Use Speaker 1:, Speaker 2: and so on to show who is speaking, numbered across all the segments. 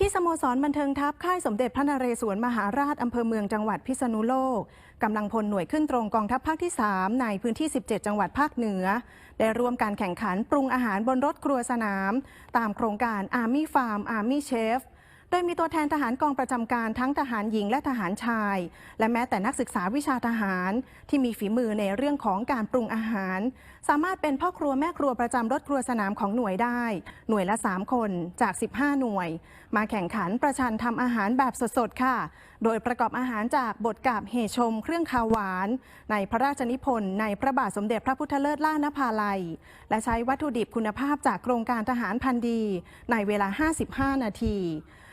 Speaker 1: ที่สโมสรบันเทิงทัพค่ายสมเด็จพระนเรศวรมหาราชอำเภอเมืองจังหวัดพิษณุโลกกำลังพลหน่วยขึ้นตรงกองทัพภาคที่ 3 ในพื้นที่ 17 จังหวัดภาคเหนือ ได้ร่วมการแข่งขันปรุงอาหารบนรถครัวสนาม ตามโครงการ Army Farm Army Chef โดยมีตัวแทนทหารกองประจำการทั้งทหารหญิงและทหารชาย และแม้แต่นักศึกษาวิชาทหาร ที่มีฝีมือในเรื่องของการปรุงอาหาร สามารถเป็นพ่อครัวแม่ครัวประจำรถครัวสนามของหน่วยได้ หน่วยละ 3 คนจาก 15 หน่วย มาแข่งขันประชันทำอาหารแบบสดๆค่ะ โดยประกอบอาหารจากบทกาบเฮชม เครื่องคาวหวาน ในพระราชนิพนธ์ในพระบาทสมเด็จพระพุทธเลิศล่านภาลัย และใช้วัตถุดิบคุณภาพจากโครงการทหารพันดี ในเวลา 55 นาที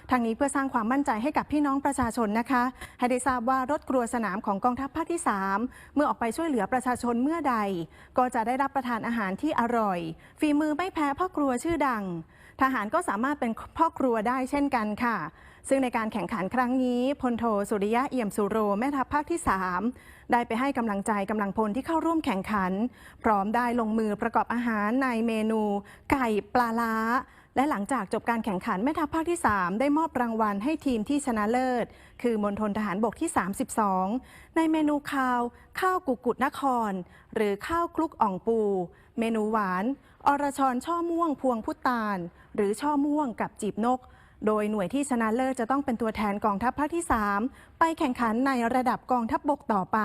Speaker 1: ทางนี้เพื่อสร้างความมั่นใจให้กับพี่น้องประชาชนนะคะ ให้ได้ทราบว่ารถครัวสนามของกองทัพภาคที่ 3 เมื่อออกไปช่วยเหลือประชาชนเมื่อใด ก็จะได้รับประทานอาหารที่อร่อย ฝีมือไม่แพ้พ่อครัวชื่อดัง ทหารก็สามารถเป็นพ่อครัวได้เช่นกันค่ะ ซึ่งในการแข่งขันครั้งนี้พลโทสุริยะเอี่ยมสุโรแม่ทัพภาคที่ 3 ได้ไปให้กำลังใจกำลังพลที่เข้าร่วมแข่งขัน พร้อมได้ลงมือประกอบอาหารในเมนู ไก่ปลาล้า และหลังจากจบการแข่งขันแม่ทัพภาคที่ 3 ได้มอบรางวัลให้ทีมที่ชนะเลิศ คือมณฑลทหารบกที่ 32 ในเมนูข้าว ข้าวกุกุดนคร หรือข้าวคลุกอ่องปู เมนูหวาน อรชรช่อม่วงพวงพุตานหรือช่อม่วงกับจีบนก โดยหน่วยที่ชนะเลิศจะต้องเป็นตัวแทนกองทัพภาคที่ 3 ไปแข่งขันในระดับกองทัพบบกต่อไป